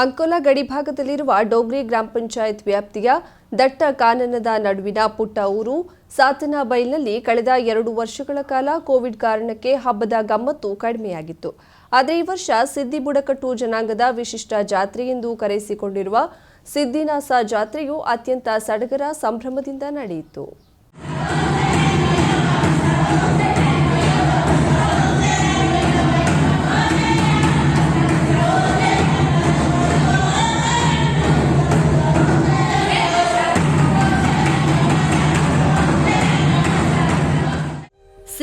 ಅಂಕೋಲಾ ಗಡಿಭಾಗದಲ್ಲಿರುವ ಡೋಗ್ರಿ ಗ್ರಾಮ ಪಂಚಾಯತ್ ವ್ಯಾಪ್ತಿಯ ದಟ್ಟ ಕಾನನದ ನಡುವಿನ ಪುಟ್ಟ ಊರು ಸಾತನಬೈಲ್ನಲ್ಲಿ ಕಳೆದ ಎರಡು ವರ್ಷಗಳ ಕಾಲ ಕೋವಿಡ್ ಕಾರಣಕ್ಕೆ ಹಬ್ಬದ ಗಮ್ಮತ್ತು ಕಡಿಮೆಯಾಗಿತ್ತು. ಆದರೆ ಈ ವರ್ಷ ಸಿದ್ದಿ ಬುಡಕಟ್ಟು ಜನಾಂಗದ ವಿಶಿಷ್ಟ ಜಾತ್ರೆ ಎಂದು ಕರೆಸಿಕೊಂಡಿರುವ ಸಿದ್ದಿನಾಸ ಜಾತ್ರೆಯು ಅತ್ಯಂತ ಸಡಗರ ಸಂಭ್ರಮದಿಂದ ನಡೆಯಿತು.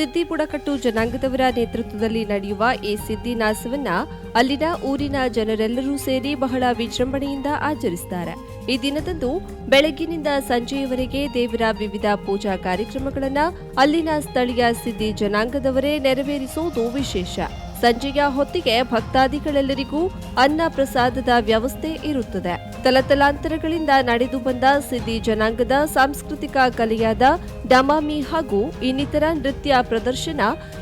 ಸಿದ್ದಿ ಬುಡಕಟ್ಟು ಜನಾಂಗದವರ ನೇತೃತ್ವದಲ್ಲಿ ನಡೆಯುವ ಈ ಸಿದ್ದಿ ನಾಸವನ್ನ ಅಲ್ಲಿನ ಊರಿನ ಜನರೆಲ್ಲರೂ ಸೇರಿ ಬಹಳ ವಿಜೃಂಭಣೆಯಿಂದ ಆಚರಿಸುತ್ತಾರೆ ಈ ದಿನದಂದು ಬೆಳಗ್ಗಿನಿಂದ ಸಂಜೆಯವರೆಗೆ ದೇವರ ವಿವಿಧ ಪೂಜಾ ಕಾರ್ಯಕ್ರಮಗಳನ್ನು ಅಲ್ಲಿನ ಸ್ಥಳೀಯ ಸಿದ್ದಿ ಜನಾಂಗದವರೇ ನೆರವೇರಿಸುವುದು ವಿಶೇಷ. ಸಂಜೆಯ ಹೊತ್ತಿಗೆ ಭಕ್ತಾದಿಗಳೆಲ್ಲರಿಗೂ ಅನ್ನ ಪ್ರಸಾದದ ವ್ಯವಸ್ಥೆ ಇರುತ್ತದೆ. ತಲತಲಾಂತರಗಳಿಂದ ನಡೆದು ಬಂದ ಸಿದ್ದಿ ಜನಾಂಗದ ಸಾಂಸ್ಕೃತಿಕ ಕಲೆಯಾದ ಡಮಾಮಿ ಹಾಗೂ ಇನ್ನಿತರ ನೃತ್ಯ ಪ್ರದರ್ಶನ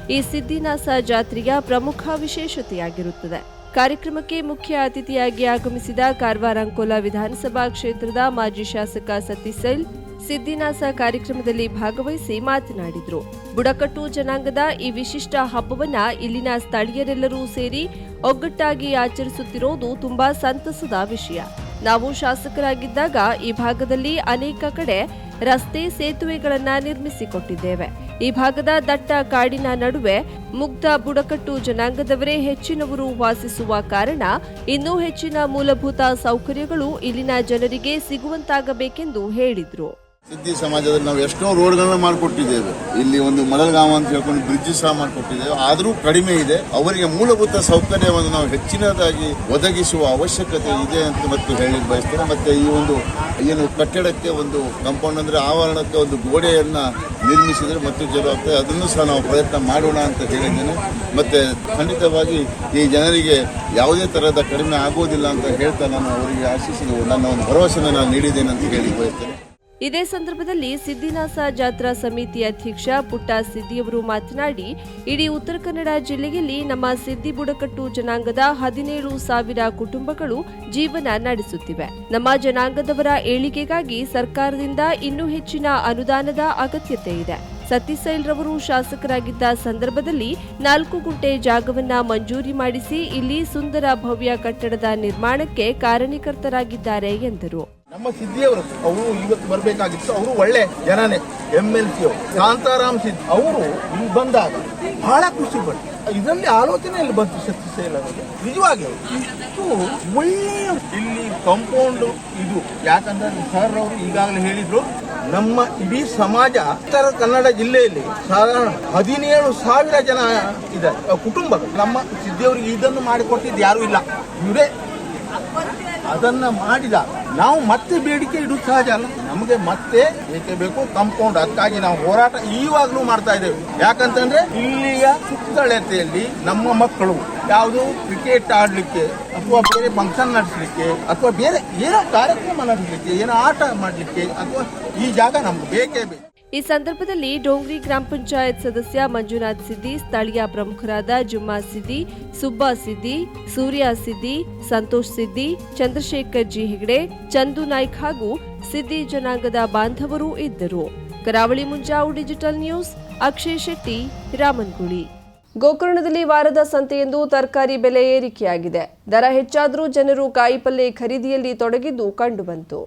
ಈ ಸಿದ್ದಿನಾಸ ಜಾತ್ರೆಯ ಪ್ರಮುಖ ವಿಶೇಷತೆಯಾಗಿರುತ್ತದೆ. ಕಾರ್ಯಕ್ರಮಕ್ಕೆ ಮುಖ್ಯ ಅತಿಥಿಯಾಗಿ ಆಗಮಿಸಿದ ಕಾರವಾರ ಅಂಕೋಲಾ ವಿಧಾನಸಭಾ ಕ್ಷೇತ್ರದ ಮಾಜಿ ಶಾಸಕ ಸತೀಸೈಲ್ ಸಿದ್ದಿನಾಸ ಕಾರ್ಯಕ್ರಮದಲ್ಲಿ ಭಾಗವಹಿಸಿ ಮಾತನಾಡಿದರು. ಬುಡಕಟ್ಟು ಜನಾಂಗದ ಈ ವಿಶಿಷ್ಟ ಹಬ್ಬವನ್ನ ಇಲ್ಲಿನ ಸ್ಥಳೀಯರೆಲ್ಲರೂ ಸೇರಿ ಒಗ್ಗಟ್ಟಾಗಿ ಆಚರಿಸುತ್ತಿರೋದು ತುಂಬಾ ಸಂತಸದ ವಿಷಯ. ನಾವು ಶಾಸಕರಾಗಿದ್ದಾಗ ಈ ಭಾಗದಲ್ಲಿ ಅನೇಕ ಕಡೆ ರಸ್ತೆ ಸೇತುವೆಗಳನ್ನ ನಿರ್ಮಿಸಿಕೊಟ್ಟಿದ್ದೇವೆ. ಈ ಭಾಗದ ದಟ್ಟ ಕಾಡಿನ ನಡುವೆ ಮುಗ್ಧ ಬುಡಕಟ್ಟು ಜನಾಂಗದವರೇ ಹೆಚ್ಚಿನವರು ವಾಸಿಸುವ ಕಾರಣ ಇನ್ನೂ ಹೆಚ್ಚಿನ ಮೂಲಭೂತ ಸೌಕರ್ಯಗಳು ಇಲ್ಲಿನ ಜನರಿಗೆ ಸಿಗುವಂತಾಗಬೇಕೆಂದು ಹೇಳಿದ್ರು. ಸಿದ್ದಿ ಸಮಾಜದಲ್ಲಿ ನಾವು ಎಷ್ಟೋ ರೋಡ್ಗಳನ್ನ ಮಾಡಿಕೊಟ್ಟಿದ್ದೇವೆ. ಇಲ್ಲಿ ಒಂದು ಮಳಲ್ಗಾಂವ್ ಅಂತ ಹೇಳ್ಕೊಂಡು ಬ್ರಿಡ್ಜ್ ಸಹ ಮಾಡಿಕೊಟ್ಟಿದ್ದೇವೆ. ಆದರೂ ಕಡಿಮೆ ಇದೆ. ಅವರಿಗೆ ಮೂಲಭೂತ ಸೌಕರ್ಯವನ್ನು ನಾವು ಹೆಚ್ಚಿನದಾಗಿ ಒದಗಿಸುವ ಅವಶ್ಯಕತೆ ಇದೆ ಅಂತ ಮತ್ತು ಹೇಳಿ ಬಯಸ್ತೇನೆ. ಮತ್ತೆ ಈ ಒಂದು ಏನು ಕಟ್ಟಡಕ್ಕೆ ಒಂದು ಕಾಂಪೌಂಡ್ ಅಂದ್ರೆ ಆವರಣಕ್ಕೆ ಒಂದು ಗೋಡೆಯನ್ನ ನಿರ್ಮಿಸಿದರೆ ಮತ್ತು ಜಲವಾಗ್ತದೆ ಅದನ್ನು ಸಹ ನಾವು ಪ್ರಯತ್ನ ಮಾಡೋಣ ಅಂತ ಹೇಳಿದ್ದೇನೆ. ಮತ್ತೆ ಖಂಡಿತವಾಗಿ ಈ ಜನರಿಗೆ ಯಾವುದೇ ತರಹದ ಕಡಿಮೆ ಆಗುವುದಿಲ್ಲ ಅಂತ ಹೇಳ್ತಾ ನಾನು ಅವರಿಗೆ ಆಶಿಸಿ ನನ್ನ ಒಂದು ಭರವಸೆಯನ್ನು ನಾನು ನೀಡಿದ್ದೇನೆ ಅಂತ ಹೇಳಿ ಬಯಸ್ತೇನೆ. ಇದೇ ಸಂದರ್ಭದಲ್ಲಿ ಸಿದ್ದಿನಾಸ ಜಾತ್ರಾ ಸಮಿತಿ ಅಧ್ಯಕ್ಷ ಪುಟ್ಟ ಸಿದ್ದಿಯವರು ಮಾತನಾಡಿ, ಇಡೀ ಉತ್ತರ ಕನ್ನಡ ಜಿಲ್ಲೆಯಲ್ಲಿ ನಮ್ಮ ಸಿದ್ದಿ ಬುಡಕಟ್ಟು ಜನಾಂಗದ ಹದಿನೇಳು ಸಾವಿರ ಕುಟುಂಬಗಳು ಜೀವನ ನಡೆಸುತ್ತಿವೆ. ನಮ್ಮ ಜನಾಂಗದವರ ಏಳಿಗೆಗಾಗಿ ಸರ್ಕಾರದಿಂದ ಇನ್ನೂ ಹೆಚ್ಚಿನ ಅನುದಾನದ ಅಗತ್ಯತೆ ಇದೆ. ಸತೀಸೈಲ್ ರವರು ಶಾಸಕರಾಗಿದ್ದ ಸಂದರ್ಭದಲ್ಲಿ ನಾಲ್ಕು ಗುಂಟೆ ಜಾಗವನ್ನ ಮಂಜೂರಿ ಮಾಡಿಸಿ ಇಲ್ಲಿ ಸುಂದರ ಭವ್ಯ ಕಟ್ಟಡದ ನಿರ್ಮಾಣಕ್ಕೆ ಕಾರಣೀಕರ್ತರಾಗಿದ್ದಾರೆ ಎಂದರು. ನಮ್ಮ ಸಿದ್ದಿಯವರು ಅವರು ಇವತ್ತು ಬರಬೇಕಾಗಿತ್ತು, ಅವರು ಒಳ್ಳೆ ಜನನೇ ಎಂ ಎಲ್ ಸಿ ಅವರು. ಶಾಂತಾರಾಮ್ ಸಿದ್ದಿ ಅವರು ಇಲ್ಲಿ ಬಂದಾಗ ಬಹಳ ಖುಷಿ ಪಟ್ಟು ಇದರಲ್ಲಿ ಆಲೋಚನೆ ಇಲ್ಲಿ ಬಂತು ಸತ್ಯಶೈಲ ನಿಜವಾಗಿ ಇಷ್ಟು ಒಳ್ಳೆಯ ಇಲ್ಲಿ ಕಾಂಪೌಂಡ್ ಇದು. ಯಾಕಂದ್ರೆ ಸರ್ ಅವರು ಈಗಾಗಲೇ ಹೇಳಿದ್ರು, ನಮ್ಮ ಇಡೀ ಸಮಾಜ ಉತ್ತರ ಕನ್ನಡ ಜಿಲ್ಲೆಯಲ್ಲಿ ಸಾಧಾರಣ ಹದಿನೇಳು ಸಾವಿರ ಜನ ಇದ್ದಾರೆ. ಕುಟುಂಬಗಳು. ನಮ್ಮ ಸಿದ್ದಿಯವರಿಗೆ ಇದನ್ನು ಮಾಡಿಕೊಟ್ಟಿದ್ದು ಯಾರು ಇಲ್ಲ. ಇವರೇ ಅದನ್ನ ಮಾಡಿದ. ನಾವು ಮತ್ತೆ ಬೇಡಿಕೆ ಇಡುದು ಸಹಜ ಅಲ್ಲ. ನಮಗೆ ಮತ್ತೆ ಬೇಕೇ ಬೇಕು ಕಂಪೌಂಡ್ ಅದಕ್ಕಾಗಿ ನಾವು ಹೋರಾಟ ಈವಾಗಲೂ ಮಾಡ್ತಾ ಇದ್ದೇವೆ. ಯಾಕಂತಂದ್ರೆ ಇಲ್ಲಿಯ ಸುತ್ತಳತೆಯಲ್ಲಿ ನಮ್ಮ ಮಕ್ಕಳು ಯಾವುದು ಕ್ರಿಕೆಟ್ ಆಡ್ಲಿಕ್ಕೆ ಅಥವಾ ಬೇರೆ ಫಂಕ್ಷನ್ ನಡೆಸಲಿಕ್ಕೆ ಅಥವಾ ಬೇರೆ ಏನೋ ಕಾರ್ಯಕ್ರಮ ನಡೆಸಲಿಕ್ಕೆ, ಏನೋ ಆಟ ಮಾಡಲಿಕ್ಕೆ ಅಥವಾ ಈ ಜಾಗ ನಮ್ಗೆ ಬೇಕೇ ಬೇಕು. ಈ ಸಂದರ್ಭದಲ್ಲಿ ಡೋಂಗ್ರಿ ಗ್ರಾಮ ಪಂಚಾಯತ್ ಸದಸ್ಯ ಮಂಜುನಾಥ್ ಸಿದ್ದಿ, ಸ್ಥಳೀಯ ಪ್ರಮುಖರಾದ ಜುಮ್ಮಾ ಸಿದ್ದಿ, ಸುಬ್ಬಾ ಸಿದ್ದಿ, ಸೂರ್ಯ ಸಿದ್ದಿ, ಸಂತೋಷ್ ಸಿದ್ದಿ, ಚಂದ್ರಶೇಖರ್ ಜಿ ಹೆಗಡೆ, ಚಂದು ನಾಯ್ಕ್ ಹಾಗೂ ಸಿದ್ದಿ ಜನಾಂಗದ ಬಾಂಧವರು ಇದ್ದರು. Karavali Munjavu digital news, Akshay Shetty, Ramanguli. ಗೋಕರ್ಣದಲ್ಲಿ ವಾರದ ಸಂತೆಯೆಂದು ತರಕಾರಿ ಬೆಲೆ ಏರಿಕೆಯಾಗಿದೆ. ದರ ಹೆಚ್ಚಾದರೂ ಜನರು ಕಾಯಿಪಲ್ಲೆ ಖರೀದಿಯಲ್ಲಿ ತೊಡಗಿದ್ದು ಕಂಡುಬಂತು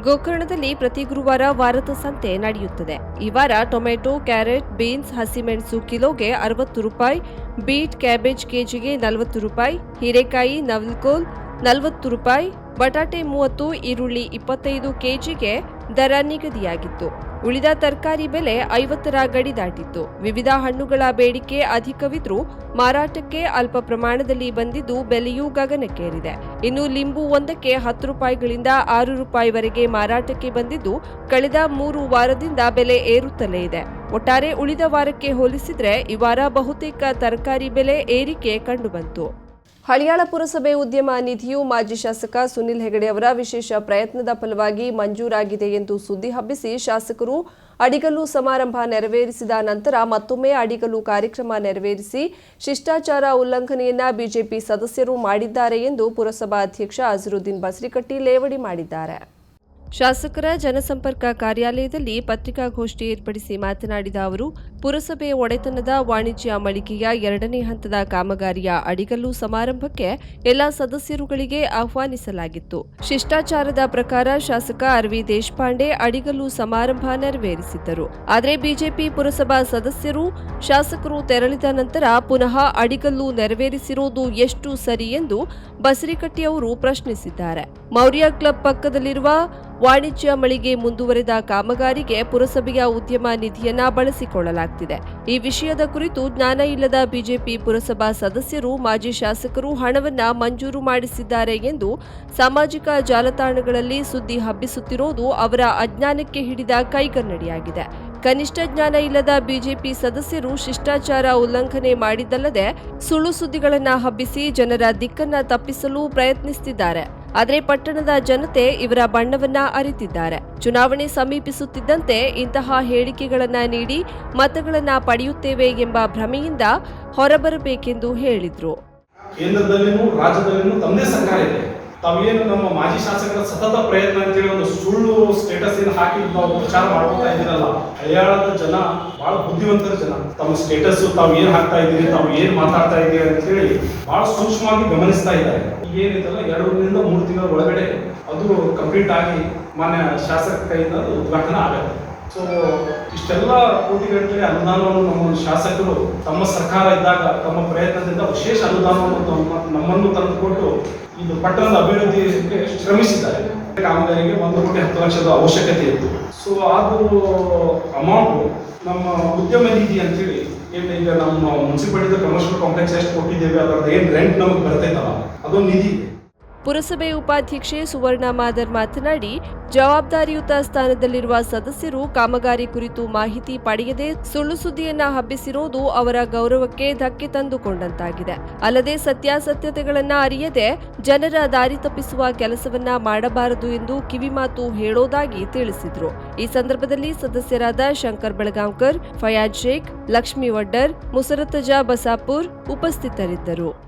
ಗೋಕರ್ಣದಲ್ಲಿ ಪ್ರತಿ ಗುರುವಾರ ವಾರದ ಸಂತೆ ನಡೆಯುತ್ತದೆ. ಈ ವಾರ ಟೊಮೆಟೊ, ಕ್ಯಾರೆಟ್, ಬೀನ್ಸ್, ಹಸಿಮೆಣಸು ಕಿಲೋಗೆ ಅರವತ್ತು ರೂಪಾಯಿ, ಬೀಟ್, ಕ್ಯಾಬೇಜ್ ಕೆಜಿಗೆ ನಲವತ್ತು ರೂಪಾಯಿ, ಹೀರೆಕಾಯಿ, ನವಲ್ಕೋಲ್ ನಲವತ್ತು ರೂಪಾಯಿ, ಬಟಾಟೆ ಮೂವತ್ತು, ಈರುಳ್ಳಿ ಇಪ್ಪತ್ತೈದು ಕೆಜಿಗೆ ದರ ನಿಗದಿಯಾಗಿತ್ತು. ಉಳಿದ ತರಕಾರಿ ಬೆಲೆ ಐವತ್ತರ ಗಡಿ ದಾಟಿತ್ತು. ವಿವಿಧ ಹಣ್ಣುಗಳ ಬೇಡಿಕೆ ಅಧಿಕವಿದ್ರೂ ಮಾರಾಟಕ್ಕೆ ಅಲ್ಪ ಪ್ರಮಾಣದಲ್ಲಿ ಬಂದಿದ್ದು ಬೆಲೆಯೂ ಗಗನಕ್ಕೇರಿದೆ. ಇನ್ನು ಲಿಂಬು ಒಂದಕ್ಕೆ ಹತ್ತು ರೂಪಾಯಿಗಳಿಂದ ಆರು ರೂಪಾಯಿವರೆಗೆ ಮಾರಾಟಕ್ಕೆ ಬಂದಿದ್ದು ಕಳೆದ ಮೂರು ವಾರದಿಂದ ಬೆಲೆ ಏರುತ್ತಲೇ ಇದೆ. ಒಟ್ಟಾರೆ ಉಳಿದ ವಾರಕ್ಕೆ ಹೋಲಿಸಿದರೆ ಈ ವಾರ ಬಹುತೇಕ ತರಕಾರಿ ಬೆಲೆ ಏರಿಕೆ ಕಂಡುಬಂತು. ಹಳಿಯಾಳ ಪುರಸಭೆ ಉದ್ಯಮ ನಿಧಿಯು ಮಾಜಿ ಶಾಸಕ ಸುನಿಲ್ ಹೆಗಡೆ ಅವರ ವಿಶೇಷ ಪ್ರಯತ್ನದ ಫಲವಾಗಿ ಮಂಜೂರಾಗಿದೆ ಎಂದು ಸುದ್ದಿ ಹಬ್ಬಿಸಿ ಶಾಸಕರು ಅಡಿಗಲ್ಲು ಸಮಾರಂಭ ನೆರವೇರಿಸಿದ ನಂತರ ಮತ್ತೊಮ್ಮೆ ಅಡಿಗಲ್ಲು ಕಾರ್ಯಕ್ರಮ ನೆರವೇರಿಸಿ ಶಿಷ್ಟಾಚಾರ ಉಲ್ಲಂಘನೆಯನ್ನ ಬಿಜೆಪಿ ಸದಸ್ಯರು ಮಾಡಿದ್ದಾರೆ ಎಂದು ಪುರಸಭಾ ಅಧ್ಯಕ್ಷ ಅಜರುದ್ದೀನ್ ಬಸರಿಕಟ್ಟಿ ಲೇವಡಿ ಮಾಡಿದ್ದಾರೆ. ಶಾಸಕರ ಜನಸಂಪರ್ಕ ಕಾರ್ಯಾಲಯದಲ್ಲಿ ಪತ್ರಿಕಾಗೋಷ್ಠಿ ಏರ್ಪಡಿಸಿ ಮಾತನಾಡಿದ ಅವರು, ಪುರಸಭೆ ಒಡೆತನದ ವಾಣಿಜ್ಯ ಮಳಿಗೆಯ ಎರಡನೇ ಹಂತದ ಕಾಮಗಾರಿಯ ಅಡಿಗಲ್ಲು ಸಮಾರಂಭಕ್ಕೆ ಎಲ್ಲ ಸದಸ್ಯರುಗಳಿಗೆ ಆಹ್ವಾನಿಸಲಾಗಿತ್ತು. ಶಿಷ್ಟಾಚಾರದ ಪ್ರಕಾರ ಶಾಸಕ ಅರವಿ ದೇಶಪಾಂಡೆ ಅಡಿಗಲ್ಲು ಸಮಾರಂಭ ನೆರವೇರಿಸಿದ್ದರು. ಆದರೆ ಬಿಜೆಪಿ ಪುರಸಭಾ ಸದಸ್ಯರು, ಶಾಸಕರು ತೆರಳಿದ ನಂತರ ಪುನಃ ಅಡಿಗಲ್ಲು ನೆರವೇರಿಸಿರುವುದು ಎಷ್ಟು ಸರಿ ಎಂದು ಬಸರಿಕಟ್ಟಿ ಅವರು ಪ್ರಶ್ನಿಸಿದ್ದಾರೆ. ಮೌರ್ಯ ಕ್ಲಬ್ ಪಕ್ಕದಲ್ಲಿರುವ ವಾಣಿಜ್ಯ ಮಳಿಗೆ ಮುಂದುವರೆದ ಕಾಮಗಾರಿಗೆ ಪುರಸಭೆಯ ಉದ್ಯಮ ನಿಧಿಯನ್ನ ಬಳಸಿಕೊಳ್ಳಲಾಗುತ್ತಿದೆ ಈ ವಿಷಯದ ಕುರಿತು ಜ್ಞಾನ ಇಲ್ಲದ ಬಿಜೆಪಿ ಪುರಸಭಾ ಸದಸ್ಯರು, ಮಾಜಿ ಶಾಸಕರು ಹಣವನ್ನ ಮಂಜೂರು ಮಾಡಿಸಿದ್ದಾರೆ ಎಂದು ಸಾಮಾಜಿಕ ಜಾಲತಾಣಗಳಲ್ಲಿ ಸುದ್ದಿ ಹಬ್ಬಿಸುತ್ತಿರೋದು ಅವರ ಅಜ್ಞಾನಕ್ಕೆ ಹಿಡಿದ ಕೈಗನ್ನಡಿಯಾಗಿದೆ. ಕನಿಷ್ಠ ಜ್ಞಾನ ಇಲ್ಲದ ಬಿಜೆಪಿ ಸದಸ್ಯರು ಶಿಷ್ಟಾಚಾರ ಉಲ್ಲಂಘನೆ ಮಾಡಿದ್ದಲ್ಲದೆ ಸುಳ್ಳು ಸುದ್ದಿಗಳನ್ನು ಹಬ್ಬಿಸಿ ಜನರ ದಿಕ್ಕನ್ನ ತಪ್ಪಿಸಲು ಪ್ರಯತ್ನಿಸುತ್ತಿದ್ದಾರೆ ಆದರೆ ಪಟ್ಟಣದ ಜನತೆ ಇವರ ಬಣ್ಣವನ್ನ ಅರಿತಿದ್ದಾರೆ. ಚುನಾವಣೆ ಸಮೀಪಿಸುತ್ತಿದ್ದಂತೆ ಇಂತಹ ಹೇಳಿಕೆಗಳನ್ನ ನೀಡಿ ಮತಗಳನ್ನ ಪಡೆಯುತ್ತೇವೆ ಎಂಬ ಭ್ರಮೆಯಿಂದ ಹೊರಬರಬೇಕೆಂದು ಹೇಳಿದ್ರು. ಕೇಂದ್ರದಲ್ಲಿನೂ ರಾಜ್ಯದಲ್ಲಿನೂ ತಮ್ಮದೇ ಸರ್ಕಾರ ಇದೆ. ತಾವೇನು ನಮ್ಮ ಮಾಜಿ ಶಾಸಕರ ಸತತ ಪ್ರಯತ್ನ ಅಂತೇಳಿ ಒಂದು ಸುಳ್ಳು ಸ್ಟೇಟಸ್ ಏನು ಹಾಕಿ ನಾವು ಪ್ರಚಾರ ಮಾಡ್ಕೊತಾ ಇದ್ದೀರಲ್ಲ ಹಳ್ಯಾಳದ ಜನ, ಬಹಳ ಬುದ್ಧಿವಂತರ ಜನ. ತಮ್ಮ ಸ್ಟೇಟಸ್ ತಾವು ಏನ್ ಹಾಕ್ತಾ ಇದ್ದೀರಿ, ತಾವು ಏನ್ ಮಾತಾಡ್ತಾ ಇದ್ದೀರಿ ಅಂತೇಳಿ ಬಹಳ ಸೂಕ್ಷ್ಮವಾಗಿ ಗಮನಿಸ್ತಾ ಇದ್ದಾರೆ. ಏನಿದೆಲ್ಲ ಎರಡರಿಂದ ಮೂರು ತಿಂಗಳ ಒಳಗಡೆ ಅದು ಕಂಪ್ಲೀಟ್ ಆಗಿ ಮಾನ್ಯ ಶಾಸಕ ಕೈಯಿಂದ ಅದು ಉದ್ಘಾಟನೆ ಆಗುತ್ತೆ. ಸೊ ಇಷ್ಟೆಲ್ಲ ಕೋಟಿಗಟ್ಟಲೆ ಅನುದಾನವನ್ನು ನಮ್ಮ ಶಾಸಕರು ತಮ್ಮ ಸರ್ಕಾರ ಇದ್ದಾಗ, ತಮ್ಮ ಪ್ರಯತ್ನದಿಂದ ವಿಶೇಷ ಅನುದಾನವನ್ನು ನಮ್ಮನ್ನು ತಂದುಕೊಟ್ಟು ಇದು ಪಟ್ಟಣದ ಅಭಿವೃದ್ಧಿಗೆ ಶ್ರಮಿಸಿದ್ದಾರೆ. ಕಾಮಗಾರಿಗೆ ಒಂದು ಕೋಟಿ ಹತ್ತು ಲಕ್ಷದ ಅವಶ್ಯಕತೆ ಇತ್ತು. ಸೊ ಅದು ಅಮೌಂಟ್ ನಮ್ಮ ಉದ್ಯಮ ನಿಧಿ ಅಂತೇಳಿ ಏನು ಈಗ ನಮ್ಮ ಮುನ್ಸಿಪಾಲಿಟಿ ಕಮರ್ಷಿಯಲ್ ಕಾಂಪ್ಲೆಕ್ಸ್ ಎಷ್ಟು ಕೊಟ್ಟಿದ್ದೇವೆ, ಅದರದ್ದು ಏನು ರೆಂಟ್ ನಮಗೆ ಬರ್ತೈತಲ್ಲ, ಅದೊಂದು ನಿಧಿ ಇದೆ. ಪುರಸಭೆ ಉಪಾಧ್ಯಕ್ಷೆ ಸುವರ್ಣ ಮಾದರ್ ಮಾತನಾಡಿ, ಜವಾಬ್ದಾರಿಯುತ ಸ್ಥಾನದಲ್ಲಿರುವ ಸದಸ್ಯರು ಕಾಮಗಾರಿ ಕುರಿತು ಮಾಹಿತಿ ಪಡೆಯದೆ ಸುಳ್ಳು ಸುದ್ದಿಯನ್ನ ಹಬ್ಬಿಸಿರುವುದು ಅವರ ಗೌರವಕ್ಕೆ ಧಕ್ಕೆ ತಂದುಕೊಂಡಂತಾಗಿದೆ. ಅಲ್ಲದೆ ಸತ್ಯಾಸತ್ಯತೆಗಳನ್ನ ಅರಿಯದೆ ಜನರ ದಾರಿ ತಪ್ಪಿಸುವ ಕೆಲಸವನ್ನ ಮಾಡಬಾರದು ಎಂದು ಕಿವಿಮಾತು ಹೇಳೋದಾಗಿ ತಿಳಿಸಿದ್ರು. ಈ ಸಂದರ್ಭದಲ್ಲಿ ಸದಸ್ಯರಾದ ಶಂಕರ್ ಬೆಳಗಾಂಕರ್ ಫಯಾಜ್ ಶೇಖ್, ಲಕ್ಷ್ಮೀ ವಡ್ಡರ್ ಮುಸರತಜಾ ಬಸಾಪುರ್ ಉಪಸ್ಥಿತರಿದ್ದರು.